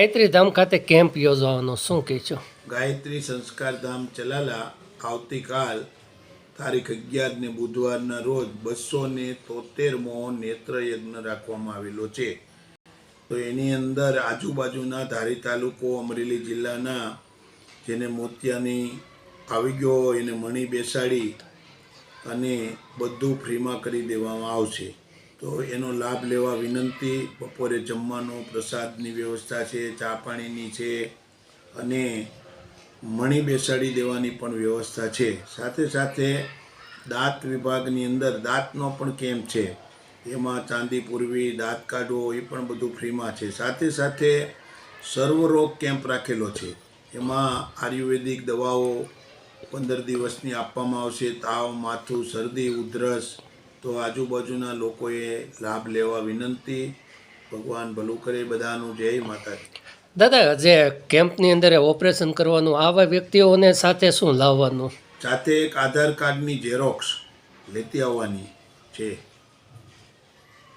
ગાયત્રી ધામ ખાતે કેમ્પ યોજવાનો શું કહે છો ગાયત્રી સંસ્કાર ધામ ચલાલા આવતીકાલ તારીખ અગિયાર ને બુધવારના રોજ બસો ને તોતેરમો નેત્ર યજ્ઞ રાખવામાં આવેલો છે. તો એની અંદર આજુબાજુના ધારી તાલુકો, અમરેલી જિલ્લાના જેને મોતિયાની આવી ગયો એને મણી બેસાડી અને બધું ફ્રીમાં કરી દેવામાં આવશે. તો એનો લાભ લેવા વિનંતી. બપોરે જમવાનો, પ્રસાદની વ્યવસ્થા છે ચા પાણીની છે અને મણી બેસાડી દેવાની પણ વ્યવસ્થા છે. સાથે સાથે દાંત વિભાગની અંદર દાંતનો પણ કેમ્પ છે. એમાં ચાંદી પૂરવી, દાંત કાઢવો એ પણ બધું ફ્રીમાં છે. સાથે સાથે સર્વરોગ કેમ્પ રાખેલો છે. એમાં આયુર્વેદિક દવાઓ પંદર દિવસની આપવામાં આવશે. તાવ, માથું, શરદી, ઉધરસ તો આજુબાજુના લોકોએ લાભ લેવા વિનંતી. ભગવાન ભલું કરે બધાનું. જય માતાજી. દાદા જે કેમ્પની અંદર ઓપરેશન કરવાનું આવા વ્યક્તિઓને સાથે શું લાવવાનું? સાથે એક આધાર કાર્ડની ઝેરોક્સ લેતી આવવાની છે.